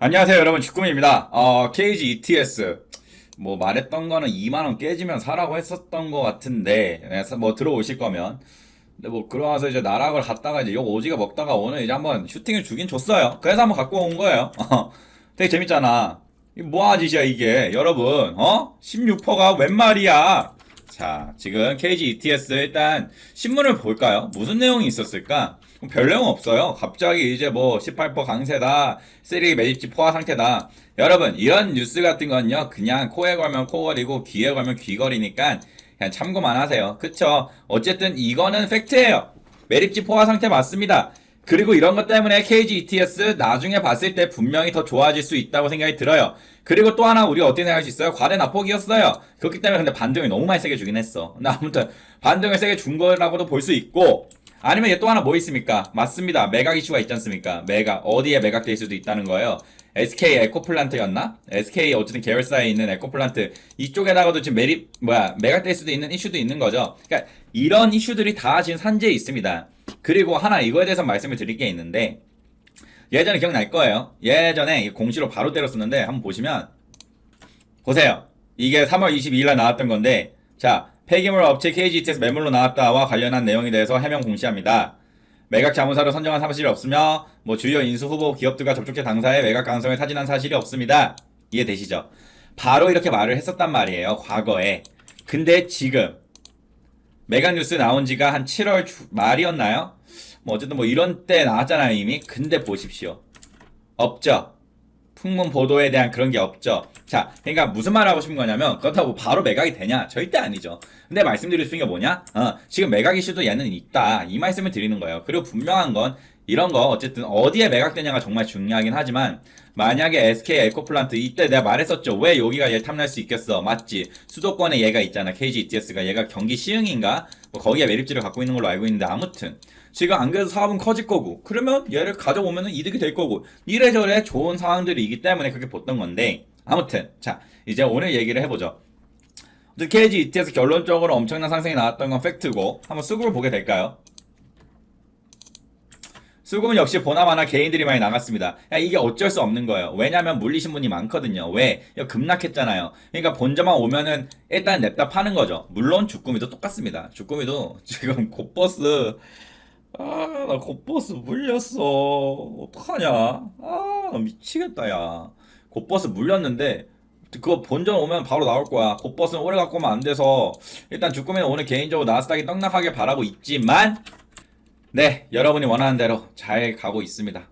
안녕하세요 여러분. 주꾸미입니다. 어, KG ETS 뭐 말했던 거는 2만원 깨지면 사라고 했었던 것 같은데 그래서 뭐 들어오실 거면. 근데 뭐 그러면서 이제 나락을 갔다가 이제 욕 오지게 먹다가 오늘 이제 한번 슈팅을 주긴 줬어요. 그래서 한번 갖고 온 거예요. 어, 되게 재밌잖아. 짓이야 이게. 여러분 어? 16%가 웬 말이야 자 지금 KG ETS 일단 신문을 볼까요 무슨 내용이 있었을까 별 내용 없어요. 갑자기 이제 뭐 18% 강세다, 쓰리 매집지 포화 상태다. 여러분 이런 뉴스 같은 건요 그냥 코에 걸면 코걸이고 귀에 걸면 귀걸이니까 그냥 참고만 하세요. 그쵸? 어쨌든 이거는 팩트예요. 매립지 포화 상태 맞습니다. 그리고 이런 것 때문에 KG ETS 나중에 봤을 때 분명히 더 좋아질 수 있다고 생각이 들어요. 그리고 또 하나 우리가 어떻게 생각할 수 있어요? 과대 낙폭이었어요. 그렇기 때문에 근데 반등을 너무 많이 세게 주긴 했어. 근데 아무튼 반등을 세게 준 거라고도 볼 수 있고 아니면 얘 또 하나 뭐 있습니까? 맞습니다. 매각 이슈가 있지 않습니까? 매각 어디에 매각될 수도 있다는 거예요. SK 에코플란트였나? SK 어쨌든 계열사에 있는 에코플란트 이쪽에다가도 지금 매립 뭐야 매각될 수도 있는 이슈도 있는 거죠. 그러니까 이런 이슈들이 다 지금 산재에 있습니다. 그리고 하나 이거에 대해서 말씀을 드릴 게 있는데 예전에 기억날 거예요. 예전에 이 공시로 바로 때렸었는데 한번 보시면 보세요. 이게 3월 22일 날 나왔던 건데 자 폐기물 업체 KGT에서 매물로 나왔다와 관련한 내용에 대해서 해명 공시합니다. 매각 자문사로 선정한 사실이 없으며 뭐 주요 인수 후보 기업들과 접촉해 당사에 매각 가능성을 타진한 사실이 없습니다. 이해되시죠? 바로 이렇게 말을 했었단 말이에요. 과거에. 근데 지금 매각 뉴스 나온 지가 한 7월 주- 말이었나요? 뭐 어쨌든 뭐 이런 때 나왔잖아요 이미. 근데 보십시오. 없죠. 풍문 보도에 대한 그런 게 없죠. 자, 그러니까 무슨 말 하고 싶은 거냐면 그렇다고 바로 매각이 되냐? 절대 아니죠. 근데 말씀드릴 수 있는 게 뭐냐? 어, 지금 매각 이슈도 얘는 있다. 이 말씀을 드리는 거예요. 그리고 분명한 건 이런 거 어쨌든 어디에 매각되냐가 정말 중요하긴 하지만 만약에 SK 에코플란트 이때 내가 말했었죠. 왜 여기가 얘 탐날 수 있겠어? 맞지? 수도권에 얘가 있잖아. KG ETS가 얘가 경기 시흥인가? 뭐 거기에 매립지를 갖고 있는 걸로 알고 있는데 아무튼 지금 안 그래도 사업은 커질 거고 그러면 얘를 가져오면 이득이 될 거고 이래저래 좋은 상황들이 기 때문에 그렇게 봤던 건데 아무튼 자 이제 오늘 얘기를 해보죠. KG ETS 결론적으로 엄청난 상승이 나왔던 건 팩트고 한번 수급을 보게 될까요? 수급은 역시 보나마나 개인들이 많이 나갔습니다. 야, 이게 어쩔 수 없는 거예요. 왜냐면 물리신 분이 많거든요. 왜? 급락했잖아요. 그러니까 본점만 오면은 일단 냅다 파는 거죠. 물론 주꾸미도 똑같습니다. 주꾸미도 지금 곧버스 아, 나 곧버스 물렸어. 어떡하냐? 아, 나 미치겠다, 야. 곧버스 물렸는데, 그거 본전 오면 바로 나올 거야. 곧버스는 오래 갖고 오면 안 돼서, 일단 주꾸미는 오늘 개인적으로 나스닥이 떡락하게 바라고 있지만, 네, 여러분이 원하는 대로 잘 가고 있습니다.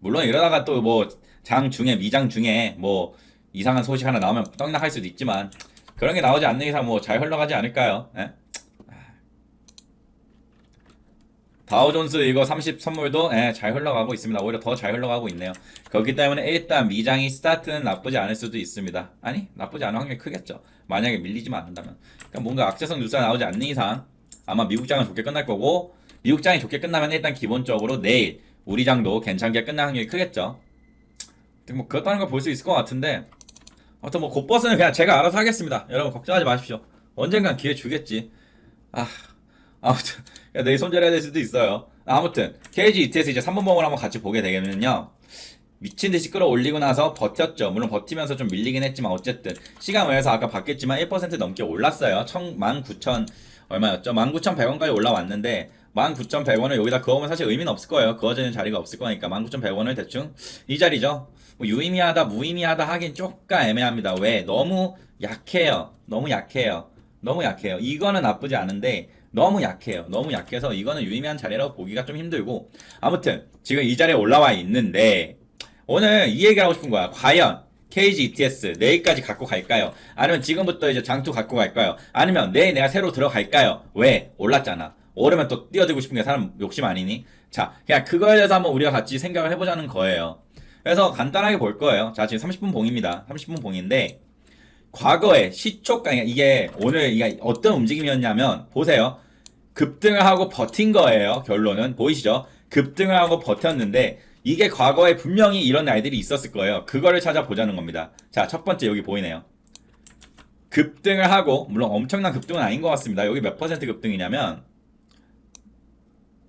물론 이러다가 또 뭐, 장 중에, 미장 중에, 뭐, 이상한 소식 하나 나오면 떡락할 수도 있지만, 그런 게 나오지 않는 이상 뭐 잘 흘러가지 않을까요? 예? 다우존스 이거 30 선물도 예, 잘 흘러가고 있습니다. 오히려 더 잘 흘러가고 있네요. 그렇기 때문에 일단 미장이 스타트는 나쁘지 않을 수도 있습니다. 아니 나쁘지 않은 확률이 크겠죠. 만약에 밀리지만 않는다면. 그러니까 뭔가 악재성 뉴스가 나오지 않는 이상 아마 미국장은 좋게 끝날 거고 미국장이 좋게 끝나면 일단 기본적으로 내일 우리 장도 괜찮게 끝날 확률이 크겠죠. 뭐 그렇다는 걸 볼 수 있을 것 같은데 아무튼 뭐 곧버스는 그냥 제가 알아서 하겠습니다. 여러분 걱정하지 마십시오. 언젠간 기회 주겠지. 아 아무튼 내일 손절해야 될 수도 있어요. 아무튼 KG ETS 이제 3번 봉을 한번 같이 보게 되면요. 미친 듯이 끌어올리고 나서 버텼죠. 물론 버티면서 좀 밀리긴 했지만 어쨌든 시간 외에서 아까 봤겠지만 1% 넘게 올랐어요. 19,000 얼마였죠? 19,100원까지 올라왔는데 19,100원을 여기다 그어면 사실 의미는 없을 거예요. 그어지는 자리가 없을 거니까 19,100원을 대충 이 자리죠. 뭐 유의미하다 무의미하다 하긴 조금 애매합니다. 왜? 너무 약해요. 너무 약해요. 너무 약해요. 이거는 나쁘지 않은데 너무 약해요. 너무 약해서 이거는 유의미한 자리라고 보기가 좀 힘들고 아무튼 지금 이 자리에 올라와 있는데 오늘 이 얘기를 하고 싶은 거야. 과연 KG ETS 내일까지 갖고 갈까요? 아니면 지금부터 이제 장투 갖고 갈까요? 아니면 내일 내가 새로 들어갈까요? 왜? 올랐잖아. 오르면 또 뛰어들고 싶은 게 사람 욕심 아니니? 자, 그냥 그거에 대해서 한번 우리가 같이 생각을 해보자는 거예요. 그래서 간단하게 볼 거예요. 자, 지금 30분 봉입니다. 30분 봉인데 과거에 시초가 이게 오늘 이게 어떤 움직임이었냐면 보세요. 급등을 하고 버틴 거예요. 결론은 보이시죠? 급등을 하고 버텼는데 이게 과거에 분명히 이런 날들이 있었을 거예요. 그거를 찾아보자는 겁니다. 자, 첫 번째 여기 보이네요. 급등을 하고 물론 엄청난 급등은 아닌 것 같습니다. 여기 몇 퍼센트 급등이냐면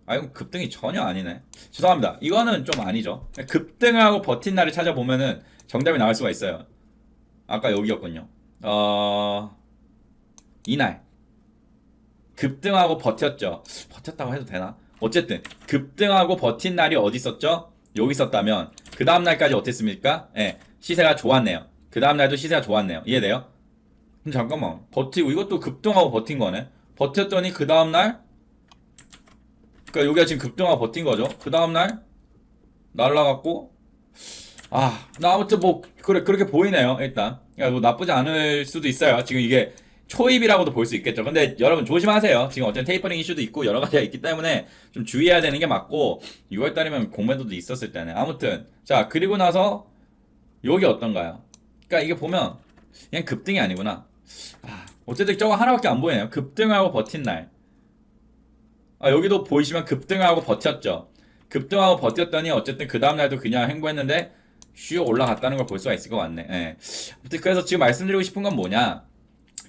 아 이건 급등이 전혀 아니네. 죄송합니다. 이거는 좀 아니죠. 급등하고 버틴 날을 찾아보면은 정답이 나올 수가 있어요. 아까 여기였군요. 어 이날 급등하고 버텼죠. 버텼다고 해도 되나? 어쨌든 급등하고 버틴 날이 어디 있었죠? 여기 있었다면 그 다음 날까지 어땠습니까? 예, 시세가 좋았네요. 그 다음 날도 시세가 좋았네요. 이해돼요? 잠깐만 버티고 이것도 급등하고 버틴 거네. 버텼더니 그 다음 날 그러니까 여기가 지금 급등하고 버틴 거죠. 그 다음 날 날라갔고 아, 나 아무튼 뭐 그래 그렇게 보이네요. 일단 그러니까 뭐 나쁘지 않을 수도 있어요. 지금 이게 초입이라고도 볼 수 있겠죠. 근데 여러분 조심하세요. 지금 어쨌든 테이퍼링 이슈도 있고 여러 가지가 있기 때문에 좀 주의해야 되는 게 맞고 6월 달이면 공매도도 있었을 때는 아무튼 자 그리고 나서 여기 어떤가요? 그러니까 이게 보면 그냥 급등이 아니구나. 아, 어쨌든 저거 하나밖에 안 보이네요. 급등하고 버틴 날. 아, 여기도 보이시면 급등하고 버텼죠. 급등하고 버텼더니 어쨌든 그 다음날도 그냥 행보했는데 슈 올라갔다는 걸 볼 수가 있을 것 같네. 예. 아무튼 그래서 지금 말씀드리고 싶은 건 뭐냐.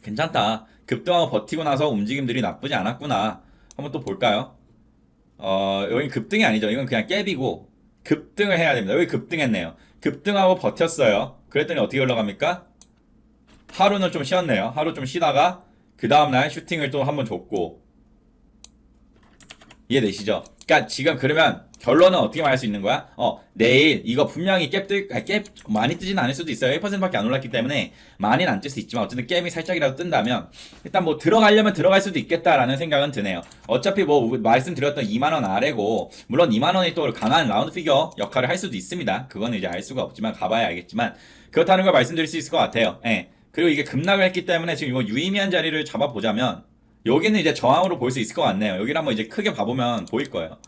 괜찮다. 급등하고 버티고 나서 움직임들이 나쁘지 않았구나. 한번 또 볼까요? 어, 여기 급등이 아니죠. 이건 그냥 갭이고 급등을 해야 됩니다. 여기 급등했네요. 급등하고 버텼어요. 그랬더니 어떻게 올라갑니까? 하루는 좀 쉬었네요. 하루 좀 쉬다가 그 다음날 슈팅을 또 한번 줬고 이해되시죠? 그러니까 지금 그러면 결론은 어떻게 말할 수 있는 거야? 어 내일 이거 분명히 갭 뜰, 아, 갭 많이 뜨진 않을 수도 있어요. 1%밖에 안 올랐기 때문에 많이는 안 뜰 수 있지만 어쨌든 갭이 살짝이라도 뜬다면 일단 뭐 들어가려면 들어갈 수도 있겠다라는 생각은 드네요. 어차피 뭐 말씀드렸던 2만 원 아래고 물론 2만 원이 또 강한 라운드 피겨 역할을 할 수도 있습니다. 그거는 이제 알 수가 없지만 가봐야 알겠지만 그렇다는 걸 말씀드릴 수 있을 것 같아요. 예. 그리고 이게 급락을 했기 때문에 지금 이거 유의미한 자리를 잡아보자면 여기는 이제 저항으로 볼 수 있을 것 같네요. 여기를 한번 이제 크게 봐보면 보일 거예요.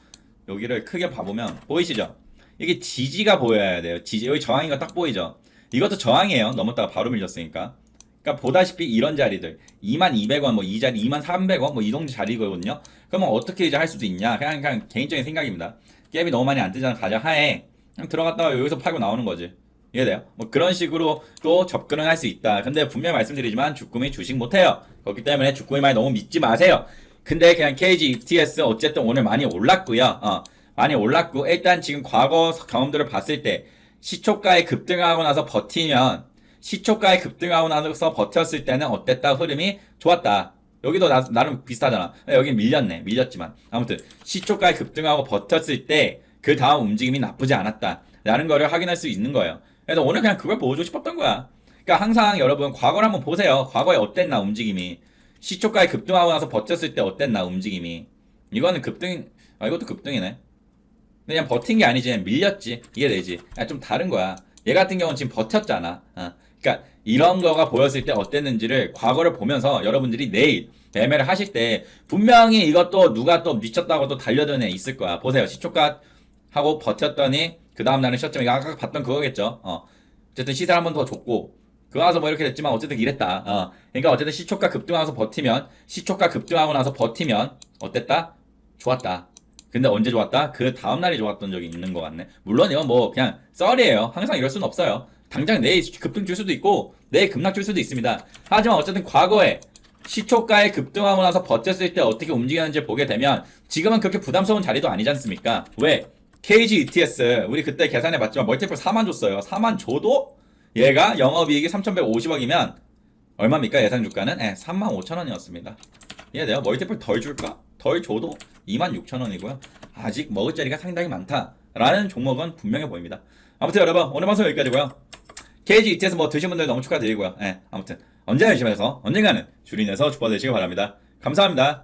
여기를 크게 봐보면 보이시죠? 이게 지지가 보여야 돼요. 지지 여기 저항인 거 딱 보이죠? 이것도 저항이에요. 넘었다가 바로 밀렸으니까. 그러니까 보다시피 이런 자리들 2만200원 뭐 이 자리 2만 300원 뭐 이 정도 자리거든요. 그러면 어떻게 이제 할 수도 있냐? 그냥 그냥 개인적인 생각입니다. 갭이 너무 많이 안 뜨잖아. 가장 하에 그냥 들어갔다가 여기서 팔고 나오는 거지. 이해돼요? 뭐 그런 식으로 또 접근을 할 수 있다. 근데 분명히 말씀드리지만 주꾸미 주식 못해요. 그렇기 때문에 주꾸미 많이 너무 믿지 마세요. 근데 그냥 KG ETS 어쨌든 오늘 많이 올랐고요. 어, 많이 올랐고 일단 지금 과거 경험들을 봤을 때 시초가에 급등하고 나서 버티면 시초가에 급등하고 나서 버텼을 때는 어땠다 흐름이 좋았다. 여기도 나, 나름 비슷하잖아. 여기 밀렸네. 밀렸지만 아무튼 시초가에 급등하고 버텼을 때 그 다음 움직임이 나쁘지 않았다. 라는 거를 확인할 수 있는 거예요. 그래서 오늘 그냥 그걸 보여주고 싶었던 거야. 그러니까 항상 여러분 과거를 한번 보세요. 과거에 어땠나 움직임이. 시초가에 급등하고 나서 버텼을 때 어땠나 움직임이. 이거는 급등, 아 이것도 급등이네. 그냥 버틴 게 아니지 그냥 밀렸지. 이해되지? 아, 좀 다른 거야. 얘 같은 경우는 지금 버텼잖아. 어. 그러니까 이런 거가 보였을 때 어땠는지를 과거를 보면서 여러분들이 내일 매매를 하실 때 분명히 이것도 누가 또 미쳤다고 또 달려드는 애 있을 거야. 보세요. 시초가 하고 버텼더니 그 다음 날은 시점 이거 아까 봤던 그거겠죠. 어. 어쨌든 시세 한번 더 줬고 그 와서 뭐 이렇게 됐지만 어쨌든 이랬다. 어. 그러니까 어쨌든 시초가 급등하면서 버티면 시초가 급등하고 나서 버티면 어땠다? 좋았다. 근데 언제 좋았다? 그 다음 날이 좋았던 적이 있는 것 같네. 물론 이건 뭐 그냥 썰이에요. 항상 이럴 수는 없어요. 당장 내일 급등 줄 수도 있고 내일 급락 줄 수도 있습니다. 하지만 어쨌든 과거에 시초가에 급등하고 나서 버텼을 때 어떻게 움직였는지 보게 되면 지금은 그렇게 부담스러운 자리도 아니지 않습니까? 왜? KG ETS 우리 그때 계산해 봤지만 멀티플 4만 줬어요. 4만 줘도 얘가 영업이익이 3,150억이면 얼마입니까 예상 주가는? 예, 3만 5천 원이었습니다. 이해돼요? 멀티플 덜 줄까? 덜 줘도 2만 6천 원이고요. 아직 먹을 자리가 상당히 많다라는 종목은 분명해 보입니다. 아무튼 여러분 오늘 방송 여기까지고요. KG ETS 뭐 드신 분들 너무 축하드리고요. 예, 아무튼 언제나 열심히 해서 언젠가는 줄인해서 주가 되시길 바랍니다. 감사합니다.